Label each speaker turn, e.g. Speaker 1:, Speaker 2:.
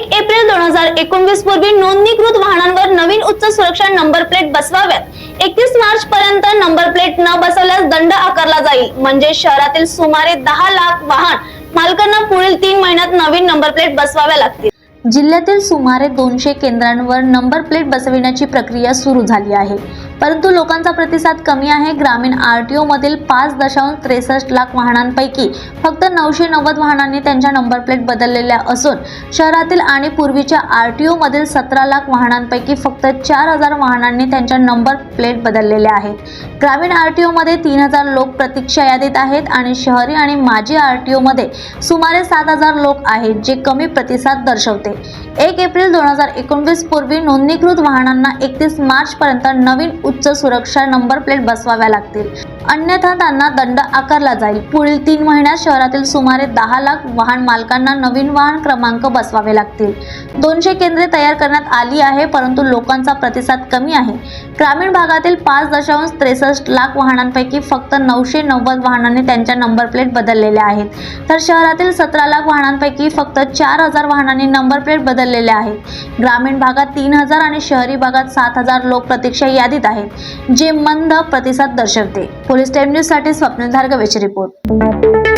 Speaker 1: April दोन हजार एकोणवीस पूर्वी नोंदणीकृत वाहनांवर नवीन उच्च सुरक्षा नंबर प्लेट बसवाव्यात. एकतीस मार्च पर्यंत नंबर प्लेट न बसवल्यास दंड आकारला जाईल. म्हणजे शहरातील सुमारे दहा लाख वाहन मालकांना पुढील तीन महिन्यात नवीन नंबर प्लेट बसवाव्या लागतील. जिल्ह्यातील सुमारे दोनशे केंद्रांवर नंबर प्लेट बसविण्याची प्रक्रिया सुरू झाली आहे. परंतु लोकांचा प्रतिसाद कमी आहे. ग्रामीण आर टी ओमधील पाच दशांश त्रेसष्ट लाख वाहनांपैकी फक्त नऊशे नव्वद वाहनांनी त्यांच्या नंबर प्लेट बदललेल्या असून शहरातील आणि पूर्वीच्या आर टी ओमधील सतरा लाख वाहनांपैकी फक्त चार हजार वाहनांनी त्यांच्या नंबर प्लेट बदललेल्या आहेत. ग्रामीण आर टी ओमध्ये तीन हजार लोक प्रतीक्षा यादीत आहेत आणि शहरी आणि माजी आर टी ओमध्ये सुमारे सात हजार लोक आहेत जे कमी प्रतिसाद दर्शवते. एक एप्रिल दोन हजार एकोणवीस पूर्वी नोंदणीकृत वाहनांना एकतीस मार्चपर्यंत नवीन उच्च सुरक्षा नंबर प्लेट बसवाव्या लागतील. अन्यथा त्यांना दंड आकारला जाईल. पुढील तीन महिन्यात शहरातील सुमारे दहा लाख वाहन मालकांना नवीन वाहन क्रमांक बसवावे लागतील. दोनशे केंद्रे तयार करण्यात आली आहे परंतु लोकांचा प्रतिसाद कमी आहे. ग्रामीण भागातील पाच दशांश त्रेसष्ट लाख वाहनांपैकी फक्त नऊशे नव्वद वाहनांनी त्यांच्या नंबर प्लेट बदललेल्या आहेत. तर शहरातील सतरा लाख वाहनांपैकी फक्त चार हजार वाहनांनी नंबर प्लेट बदललेल्या आहेत. ग्रामीण भागात तीन हजार आणि शहरी भागात सात हजार लोक प्रतीक्षा यादीत आहेत. जे मंद प्रतिसाद दर्शवते. पोलीस टाइम न्यूजसाठी स्वप्नील रिपोर्ट.